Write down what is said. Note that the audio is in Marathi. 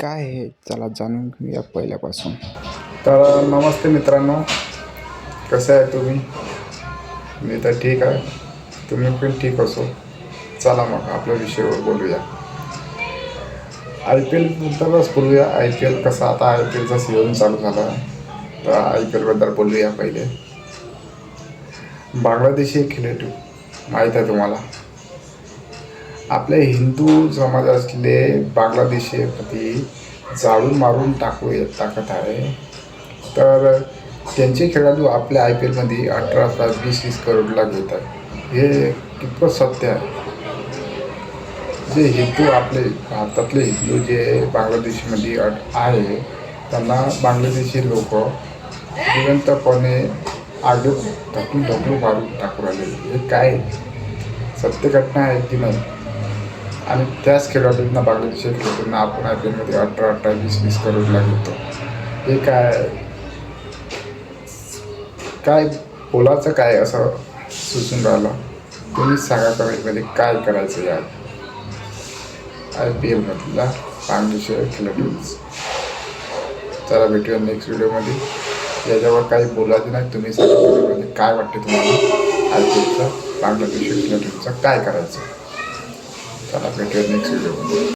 काय आहे चला जाणून घेऊया पहिल्यापासून. तर नमस्ते मित्रांनो. कसं आहे तुम्ही? मी तर ठीक आहे. तुम्ही पण ठीक असो. चला मग आपल्या विषयावर बोलूया. आय पी एलबद्दलच बोलूया. आय पी एल कसं आता आय पी एलचा सीझन चालू झाला. आहे तर आय पी एलबद्दल बोलूया पहिले. बांगलादेशी खेळाडू माहीत आहे तुम्हाला. आपल्या हिंदू समाजातले बांगलादेशीप्रती जाळून मारून टाकू येत टाकत आहे. तर त्यांचे खेळाडू आपल्या आय पी एलमध्ये अठरा तास वीस वीस करोडला घेत आहेत हे कितपत सत्य आहे? जे हिंदू आपले भारतातले हिंदू जे बांगलादेशमध्ये अट आहे त्यांना बांगलादेशी लोक जिवंतपणे आग ढकलून ढकलून मारून टाकू राहिले हे काय सत्य घटना आहे की नाही? आणि त्याच खेळाडूंना बांगलादेशी खेळाडूंना आपण आय पी एलमध्ये अठरा अठरा वीस वीस करोडला घेतो हे काय काय बोलायचं काय असं सुचून राहिलं? तुम्हीच सांगा कमेंटमध्ये काय करायचं या आय पी एलमधला बांगलादेशी खेळाडूंच. चला भेटूया नेक्स्ट व्हिडिओमध्ये. याच्यावर काही बोलायचं नाही तुम्ही सांगा काय वाटते तुम्हाला? आय पी एलचा बांगलादेशी खेळाडूंचा काय करायचं? चला भेटूया नेक्स्ट व्हिडिओमध्ये